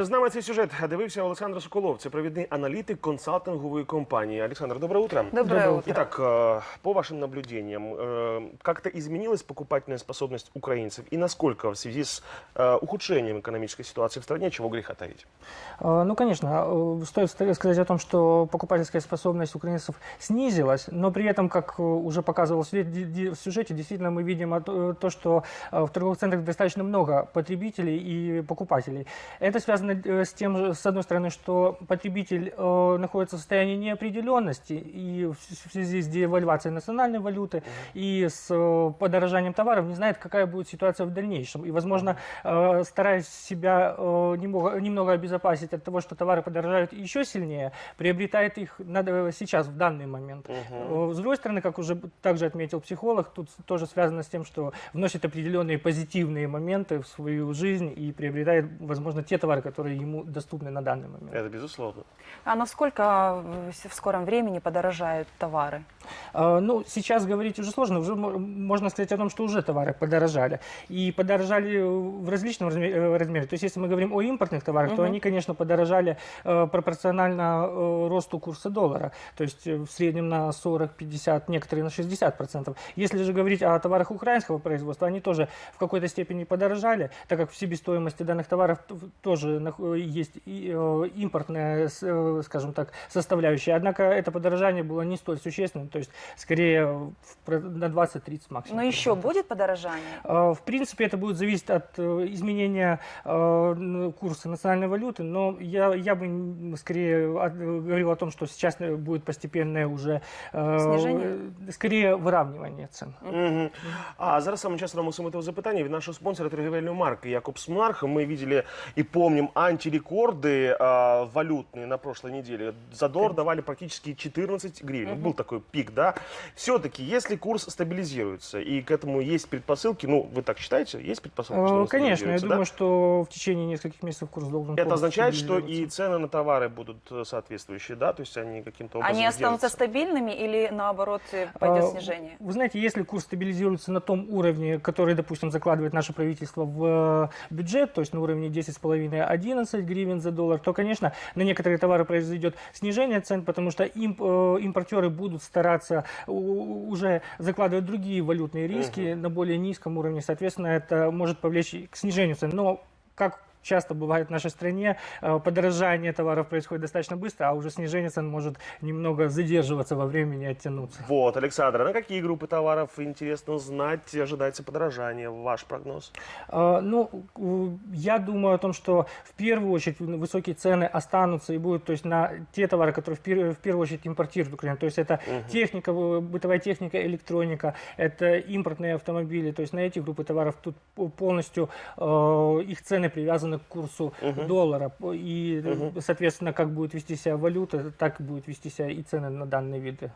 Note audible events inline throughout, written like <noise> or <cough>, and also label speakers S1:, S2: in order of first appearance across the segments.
S1: З нами цей сюжет дивився Олександр Соколов. Це провідний аналітик консалтингової компанії. Александр, доброе утро.
S2: Доброе утро.
S1: Итак, э, по вашим наблюдениям, э, как-то изменилась покупательная способность украинцев и насколько в связи с э, ухудшением экономической ситуации в стране, чего греха таить?
S3: Э, Ну, конечно, э, стоит ст- сказать о том, что покупательская способность украинцев снизилась, но при этом, как э, уже показывал свет- ди- ди- в сюжете, действительно мы видим от- э, то, что э, в торговых центрах достаточно много потребителей и покупателей. Это связано э, с тем, с одной стороны, что потребитель э, находится в состоянии неопределенности и в связи с девальвацией национальной валюты и с э, подорожанием товаров не знает, какая будет ситуация в дальнейшем. И, возможно, э, стараясь себя э, немного, немного обезопасить от того, что товары подорожают еще сильнее, приобретает их надо сейчас, в данный момент. Э, С другой стороны, как уже также отметил психолог, тут тоже связано с тем, что вносит определенные позитивные моменты в свою жизнь и приобретает, возможно, те товары, которые ему доступны на данный момент.
S1: Это безусловно.
S2: А насколько в скором времени подорожают товары?
S3: А, Ну, сейчас говорить уже сложно. Уже мо- можно сказать о том, что уже товары подорожали. И подорожали в различном э, размере. То есть, если мы говорим о импортных товарах, то
S2: Мгм.
S3: они, конечно, подорожали э, пропорционально э, росту курса доллара. То есть, в среднем на 40-50, некоторые на 60%. Если же говорить о товарах украинского производства, они тоже в какой-то степени подорожали, так как в себестоимости данных товаров тоже есть и, э, импортная, с- э, скажем так, составляющая. Однако это подорожание было не столь существенным, то есть скорее в про- на 20-30 максимум.
S2: Но еще будет подорожание?
S3: Э, В принципе, это будет зависеть от э, изменения э, н- курса национальной валюты, но я, я бы м, скорее от- говорил о том, что сейчас э, будет постепенное уже э,
S2: Снижение?
S3: э, скорее выравнивание цен.
S1: Мгм. А зараз саме час нам усім этого запитання від нашого спонсора торгівельної марки Якобс Монарх. Мы видели и помним антирекорды а, валютные на прошлой неделе. За доллар давали практически 14 гривен. Был такой пик, да? Все-таки, если курс стабилизируется, и к этому есть предпосылки, ну, вы так считаете, есть предпосылки, что
S3: Э,
S1: он
S3: Конечно, я
S1: стабилизируется,
S3: думаю,
S1: да?
S3: что в течение нескольких месяцев курс должен
S1: Это означает, что и цены на товары будут э, соответствующие, да? То есть они каким-то образом
S2: Они останутся
S1: держатся.
S2: стабильными или наоборот э, пойдет
S3: А,
S2: снижение?
S3: Вы знаете, если курс стабилизируется на том уровне, который, допустим, закладывает наше правительство в бюджет, то есть на уровне 10,5-11 гривен за доллар, то, конечно, на некоторые товары произойдет снижение цен, потому что имп- э, импортеры будут стараться уже закладывать другие валютные риски на более низком уровне. Соответственно, это может повлечь к снижению цен. Но как часто бывает в нашей стране, э, подорожание товаров происходит достаточно быстро, а уже снижение цен может немного задерживаться во времени, оттянуться.
S1: Вот, Александр, а на какие группы товаров интересно знать, ожидается подорожание? Ваш прогноз?
S3: А, Ну, я думаю о том, что в первую очередь высокие цены останутся и будут, то есть на те товары, которые в, пер- в первую очередь импортирует Украина. То есть это техника, э, бытовая техника, электроника, это импортные автомобили. То есть на эти группы товаров тут по- полностью э, их цены привязаны к курсу доллара. По- И, э, соответственно, как будет вести себя валюта, так будет вести себя и цены на данные виды.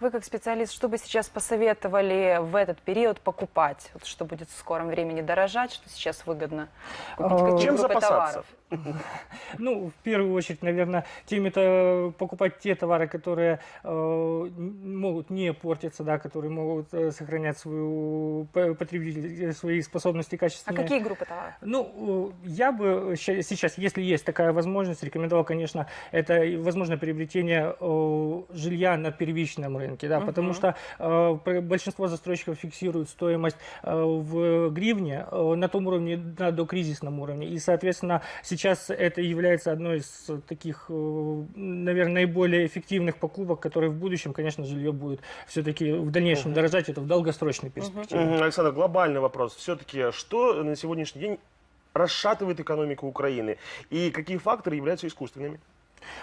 S2: Вы как специалист, что бы сейчас посоветовали в этот период покупать? Вот что будет в скором времени дорожать, что сейчас выгодно купить?
S3: А,
S2: Какие
S1: Чем
S2: группы
S1: запасаться?
S2: товаров? <laughs>
S3: Ну, в первую очередь, наверное, теми-то покупать те товары, которые э, могут не портиться, да, которые могут э, сохранять свою п- потребитель- свои способности
S2: А
S3: качественные.
S2: какие группы товаров?
S3: Ну, э, я бы ща- сейчас, если есть такая возможность, рекомендовал, конечно, это возможно приобретение э, жилья на первичном рынке, да, потому
S2: Мгм.
S3: что э, большинство застройщиков фиксируют стоимость э, в гривне э, на том уровне, на докризисном уровне, и, соответственно, сейчас это является одной из таких, э, наверное, наиболее эффективных покупок, которые в будущем, конечно, жилье будет все-таки в дальнейшем дорожать, это в долгосрочной перспективе.
S1: Мгм, Александр, глобальный вопрос. Все-таки, что на сегодняшний день расшатывает экономику Украины? И какие факторы являются искусственными?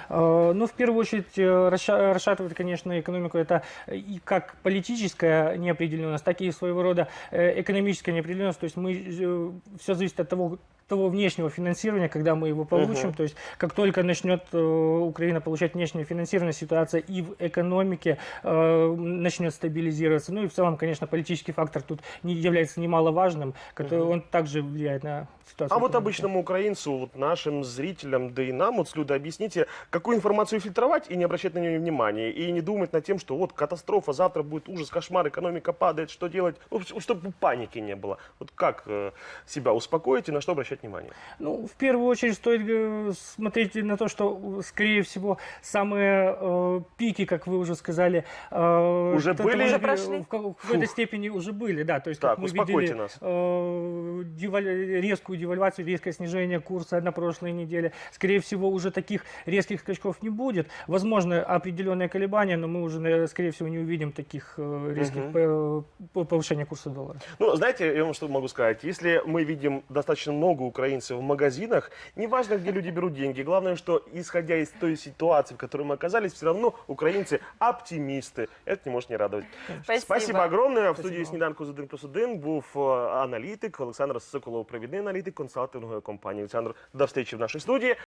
S3: Э, Ну, в первую очередь, э, расша- расшатывает, конечно, экономику это и как политическая неопределенность, так и своего рода э, экономическая неопределенность. То есть мы, все зависит от того, того внешнего финансирования, когда мы его получим.
S1: Мгм.
S3: То есть как только начнет э, Украина получать внешнее финансирование, ситуация и в экономике э, начнет стабилизироваться. Ну и в целом, конечно, политический фактор тут не является немаловажным, который,
S1: Мгм.
S3: он также влияет на ситуация.
S1: А вот обычному украинцу, вот нашим зрителям, да и нам, вот с Людой, объясните, какую информацию фильтровать и не обращать на нее внимания, и не думать над тем, что вот катастрофа, завтра будет ужас, кошмар, экономика падает, что делать, ну, чтобы паники не было. Вот как э, себя успокоить и на что обращать внимание?
S3: Ну, в первую очередь стоит э, смотреть на то, что, э, скорее всего, самые э, пики, как вы уже сказали, э,
S1: Уже были?
S2: Уже прошли?
S3: В, ка- в какой-то степени уже были, да. То есть,
S1: Так,
S3: как мы
S1: успокойте
S3: видели,
S1: нас.
S3: э, деваль- резкую девальвацию, резкое снижение курса на прошлой неделе. Скорее всего, уже таких резких скачков не будет. Возможно, определенные колебания, но мы уже, наверное, скорее всего, не увидим таких э, резких э, по- повышения курса доллара.
S1: Ну, знаете, я вам что могу сказать. Если мы видим достаточно много украинцев в магазинах, неважно, где люди берут деньги, главное, что, исходя из той ситуации, в которой мы оказались, все равно украинцы оптимисты. Это не может не радовать.
S2: Спасибо.
S1: Спасибо огромне. В студії «Сніданку з 1 плюс 1 був е, аналітик Олександр Соколов, провідний аналітик консалтингової компанії. Олександр, до встречи в нашій студії.